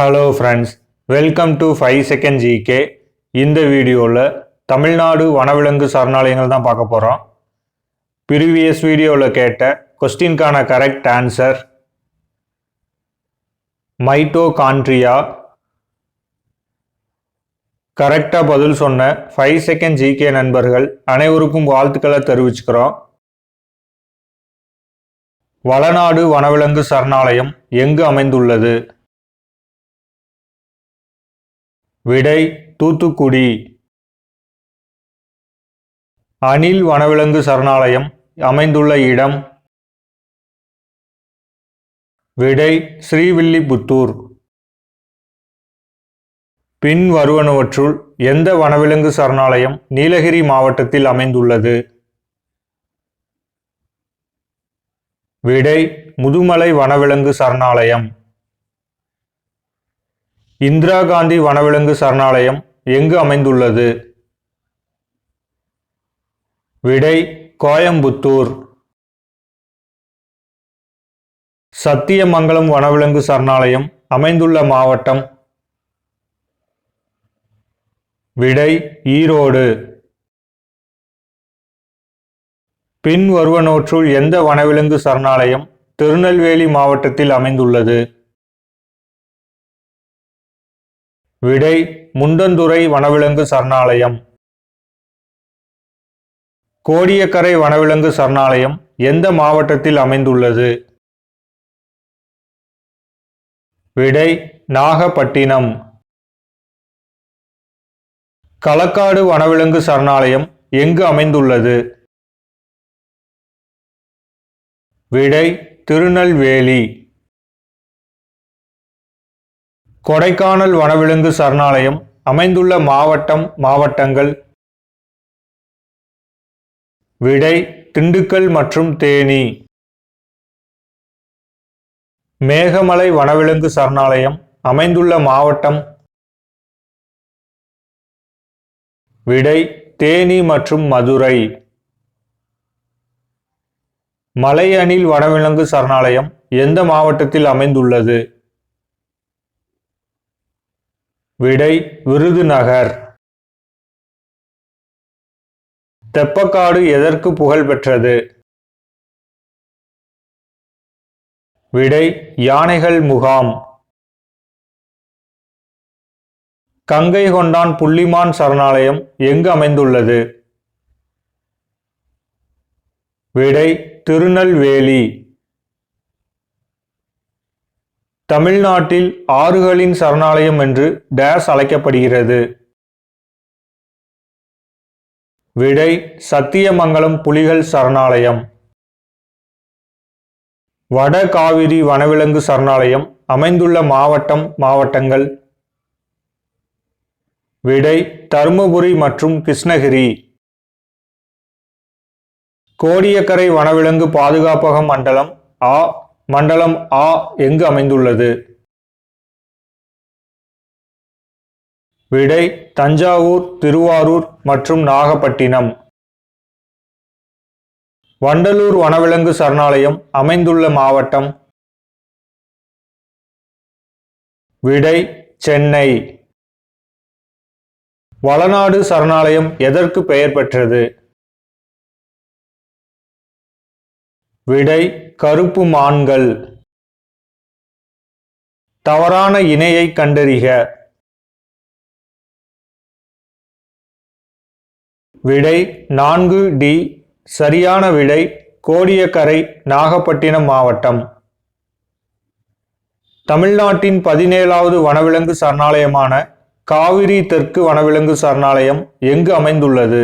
Hello friends welcome to five second GK இந்த வீடியோவில் தமிழ்நாடு வனவிலங்கு சரணாலயங்கள் தான் பார்க்க போகிறோம் ப்ரீவியஸ் வீடியோவில் கேட்ட கொஸ்டின்கான கரெக்ட் ஆன்சர் மைட்டோகான்ட்ரியா கரெக்டாக பதில் சொன்ன ஃபைவ் செகண்ட் ஜிகே நண்பர்கள் அனைவருக்கும் வாழ்த்துக்களை தெரிவிச்சுக்கிறோம். வளநாடு வனவிலங்கு சரணாலயம் எங்கு அமைந்துள்ளது? விடை தூத்துக்குடி. அணில் வனவிலங்கு சரணாலயம் அமைந்துள்ள இடம். விடை ஸ்ரீவில்லிபுத்தூர். பின் வருவனவற்றுள் எந்த வனவிலங்கு சரணாலயம் நீலகிரி மாவட்டத்தில் அமைந்துள்ளது? விடை முதுமலை வனவிலங்கு சரணாலயம். இந்திரா காந்தி வனவிலங்கு சரணாலயம் எங்கு அமைந்துள்ளது? விடை கோயம்புத்தூர். சத்தியமங்கலம் வனவிலங்கு சரணாலயம் அமைந்துள்ள மாவட்டம். விடை ஈரோடு. பின்வருவனூற்றுள் எந்த வனவிலங்கு சரணாலயம் திருநெல்வேலி மாவட்டத்தில் அமைந்துள்ளது? விடை முண்டந்துறை வனவிலங்கு சரணாலயம். கோடியக்கரை வனவிலங்கு சரணாலயம் எந்த மாவட்டத்தில் அமைந்துள்ளது? விடை நாகப்பட்டினம். களக்காடு வனவிலங்கு சரணாலயம் எங்கு அமைந்துள்ளது? விடை திருநெல்வேலி. கொடைக்கானல் வனவிலங்கு சரணாலயம் அமைந்துள்ள மாவட்டம் மாவட்டங்கள் விடை திண்டுக்கல் மற்றும் தேனி. மேகமலை வனவிலங்கு சரணாலயம் அமைந்துள்ள மாவட்டம் விடை தேனி மற்றும் மதுரை. மலையணில் வனவிலங்கு சரணாலயம் எந்த மாவட்டத்தில் அமைந்துள்ளது? விடை விருதுநகர் தெப்பக்காடு எதற்கு புகழ் பெற்றது? விடை யானைகள் முகாம். கங்கை கொண்டான் புள்ளிமான் சரணாலயம் எங்கு அமைந்துள்ளது? விடை திருநெல்வேலி. தமிழ்நாட்டில் ஆறுகளின் சரணாலயம் என்று டேஸ் அழைக்கப்படுகிறது. விடை சத்தியமங்கலம் புலிகள் சரணாலயம். வட காவிரி வனவிலங்கு சரணாலயம் அமைந்துள்ள மாவட்டம் மாவட்டங்கள். விடை தருமபுரி மற்றும் கிருஷ்ணகிரி. கோடியக்கரை வனவிலங்கு பாதுகாப்பக மண்டலம் ஆ மண்டலம் ஆ எங்கு அமைந்துள்ளது? விடை தஞ்சாவூர் திருவாரூர் மற்றும் நாகப்பட்டினம். வண்டலூர் வனவிலங்கு சரணாலயம் அமைந்துள்ள மாவட்டம். விடை சென்னை. வளநாடு சரணாலயம் எதற்கு பெயர் பெற்றது? விடை கருப்பு மான்கள் தவறான இணையை கண்டறிக. விடை நான்கு டி. சரியான விடை கோடியக்கரை நாகப்பட்டினம் மாவட்டம். தமிழ்நாட்டின் பதினேழாவது வனவிலங்கு சரணாலயமான காவிரி தெற்கு வனவிலங்கு சரணாலயம் எங்கு அமைந்துள்ளது?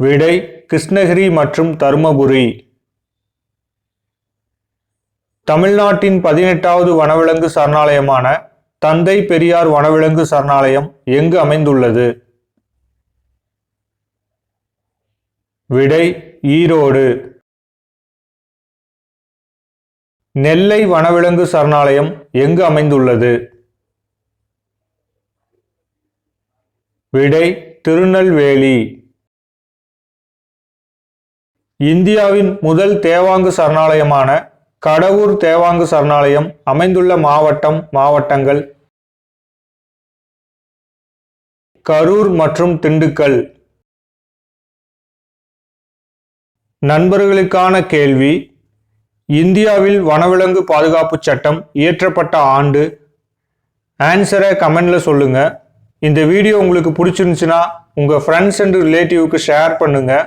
விடை கிருஷ்ணகிரி மற்றும் தருமபுரி. தமிழ்நாட்டின் பதினெட்டாவது வனவிலங்கு சரணாலயமான தந்தை பெரியார் வனவிலங்கு சரணாலயம் எங்கு அமைந்துள்ளது? விடை ஈரோடு. நெல்லை வனவிலங்கு சரணாலயம் எங்கு அமைந்துள்ளது? விடை திருநெல்வேலி. இந்தியாவின் முதல் தேவாங்கு சரணாலயமான கடவுர் தேவாங்கு சரணாலயம் அமைந்துள்ள மாவட்டம் மாவட்டங்கள் கரூர் மற்றும் திண்டுக்கல். நண்பர்களுக்கான கேள்வி இந்தியாவில் வனவிலங்கு பாதுகாப்பு சட்டம் இயற்றப்பட்ட ஆண்டு. ஆன்சரை கமெண்டில் சொல்லுங்கள் இந்த வீடியோ உங்களுக்கு பிடிச்சிருந்துச்சுன்னா உங்கள் ஃப்ரெண்ட்ஸ் அண்ட் ரிலேட்டிவ்க்கு ஷேர் பண்ணுங்கள்